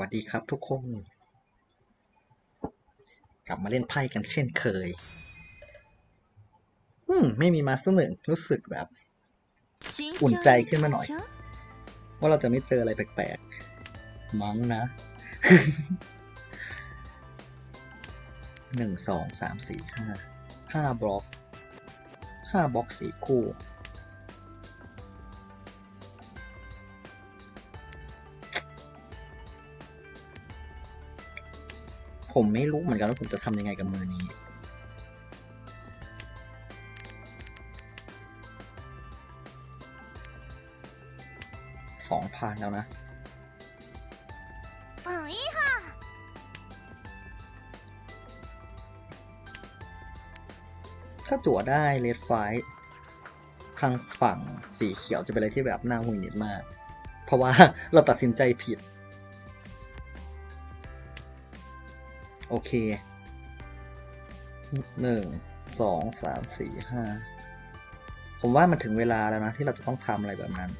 วัสดีครับทุกคน กลับมาเล่นไพ่กันเช่นเคย อืม ไม่มีมาสเตอร์หนึ่งรู้สึกแบบ อุ่นใจขึ้นมาหน่อย ว่าเราจะไม่เจออะไรแปลกๆ มั้งนะหนึ่งสองสามสี่ห้าห้าบล็อกห้าบล็อกสี่คู่ ผมไม่รู้เหมือนกันว่าผมจะทำยังไงกับมือนี้ สองผ่านแล้วนะ เฮ้ยค่ะ ถ้าจั่วได้เลดไฟทางฝั่งสีเขียวจะเป็นอะไรที่แบบน่าหงุดหงิดมาก เพราะว่าเราตัดสินใจผิด โอเคหนึ่งสองสามสี่ห้าผมว่ามันถึงเวลาแล้วนะ ที่เราจะต้องทำอะไรแบบนั้น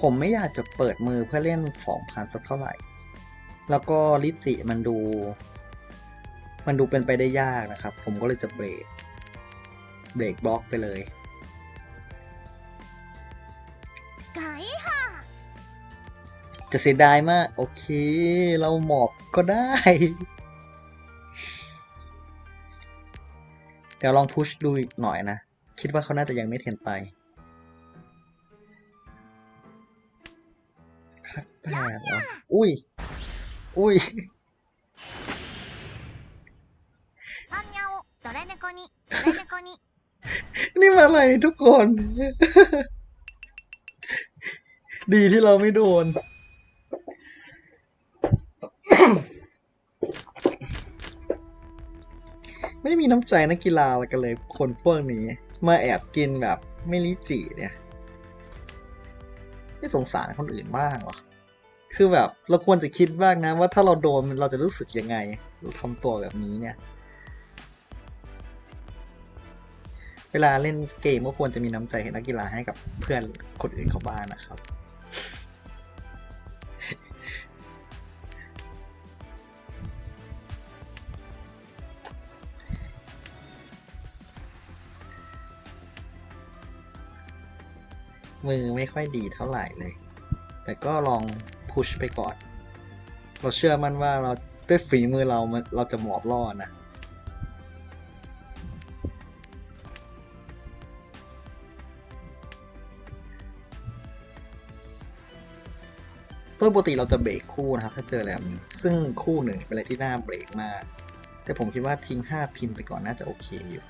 ผมไม่อยากจะเปิดมือเพื่อเล่นสองพันสักเท่าไหร่ แล้วก็ลิจิมันดู มันดูเป็นไปได้ยากนะครับ ผมก็เลยจะเบรก เบรกบล็อกไปเลย จะเสียดายมาก โอเค เราหมอบก็ได้ เดี๋ยวลองพุชดูอีกหน่อยนะ คิดว่าเขาน่าจะยังไม่เทนไปคัดแปดออุ้ย อุ้ยนี่มาอะไรทุกคน ดีที่เราไม่โดน ไม่มีน้ำใจนักกีฬาอะไรกันเลยคนพวกนี้ มาแอบกินแบบไม่ลิจิเนี่ย ไม่สงสารคนอื่นบ้างหรอ คือแบบเราควรจะคิดบ้างนะว่าถ้าเราโดนเราจะรู้สึกยังไงเราทำตัวแบบนี้เนี่ย เวลาเล่นเกมก็ควรจะมีน้ำใจให้นักกีฬาให้กับเพื่อนคนอื่นเขาบ้างนะครับ มือไม่ค่อยดีเท่าไหร่เลย แต่ก็ลองพุชไปก่อน เราเชื่อมั่นว่าเราด้วยฝีมือเรามันเราจะหมอบรอดนะโดยปกติเราจะเบรกคู่นะครับถ้าเจอแบบนี้ ซึ่งคู่หนึ่งเป็นอะไรที่น่าเบรกมาก แต่ผมคิดว่าทิ้ง 5 พินไปก่อนน่าจะโอเคอยู่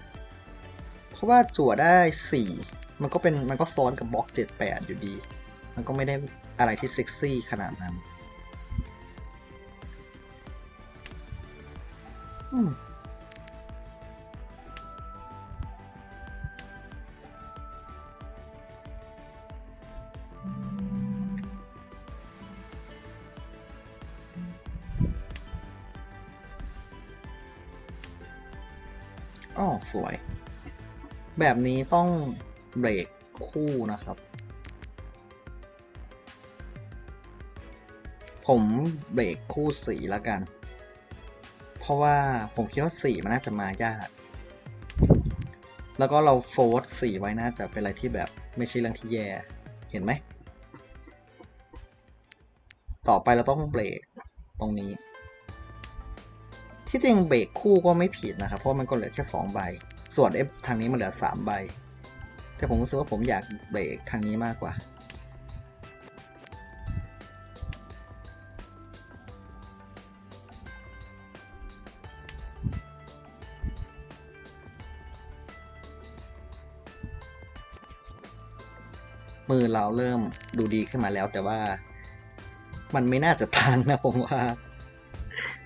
เพราะว่าจั่วได้4 มันก็เป็นมันก็ซ้อนกับบล็อก 7 8 อยู่ดี มันก็ไม่ได้อะไรที่เซ็กซี่ขนาดนั้นอ๋อสวย แบบนี้ต้อง เบรกคู่นะครับ ผมเบรกคู่สีแล้วกัน เพราะว่าผมคิดว่าสีมันน่าจะมายาก แล้วก็เราโฟร์สสีไว้น่าจะเป็นอะไรที่แบบไม่ใช่เรื่องที่แย่ เห็นไหม ต่อไปเราต้องเบรกตรงนี้ ที่จริงเบรกคู่ก็ไม่ผิดนะครับ เพราะมันก็เหลือแค่2ใบ ส่วน F ทางนี้มันเหลือ3ใบ แต่ผมรู้สึกว่าผมอยากเบรกทางนี้มากกว่า มือเราเริ่มดูดีขึ้นมาแล้ว แต่ว่ามันไม่น่าจะทันนะผมว่า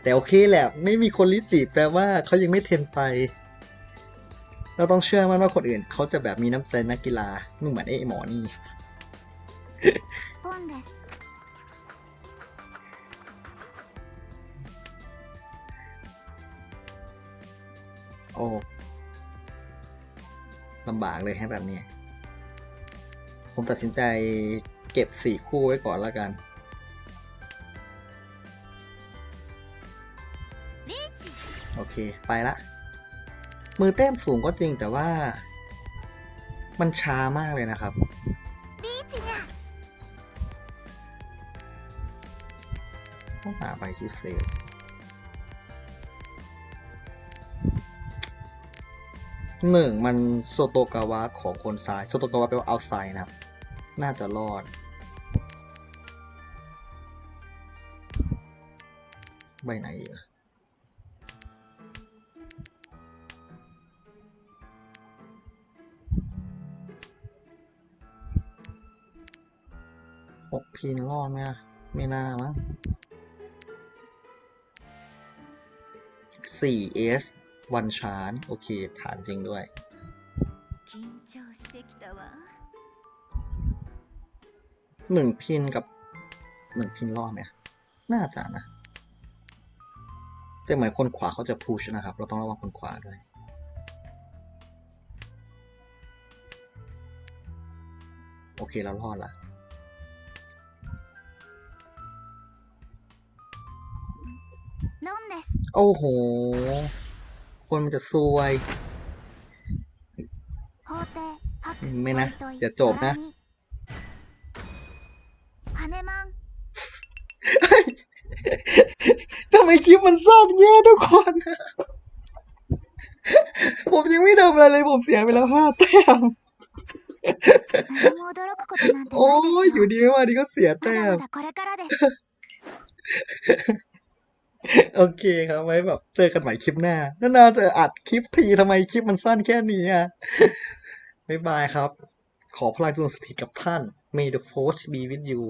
แต่โอเคแหละ ไม่มีคนลิจิแปลว่าเขายังไม่เทนไป เราต้องเชื่อมั่นว่าคนอื่น เขาจะแบบมีน้ำใจนักกีฬาไม่เหมือนไอ้หมอนี่ โอ้ลำบากเลยให้แบบนี้ ผมตัดสินใจเก็บสี่คู่ไว้ก่อนละกันโอเค ไปละ มือเต้มสูงก็จริงแต่ว่า มันช้ามากเลยนะครับดีจริงอะต้องหาใบที่เซลหนึ่งมันโซโตกาวะของคนซ้ายโซโตกาวะแปลว่าเอาไซนะครับ น่าจะรอด ใบไหนเยะ หกพีนรอดไหมอะไม่น่ามั้ง 4S วันชานโอเค ผ่านจริงด้วย หนึ่งพินกับหนึ่งพินรอดไหมน่าจะนะแต่หมายคนขวาเขาจะพูชนะครับ เราต้องระวังคนขวาด้วยโอเคเรารอดละ โอ้โห คนมันจะซวย ไม่นะ จะจบนะทำไมคลิปมันสั้นแย่ทุกคน ผมยังไม่ทำอะไรเลยผมเสียไปแล้วห้าแต้มโอ้ยอยู่ดีไม่ว่าดีก็เสียแต้ม โอเคครับไว้แบบเจอกันใหม่คลิปหน้าน่าจะอัดคลิปทีทำไมคลิปมันสั้นแค่นี้อะบ๊ายบายครับ ขอพลังจงสถิตกับท่าน May the force be with you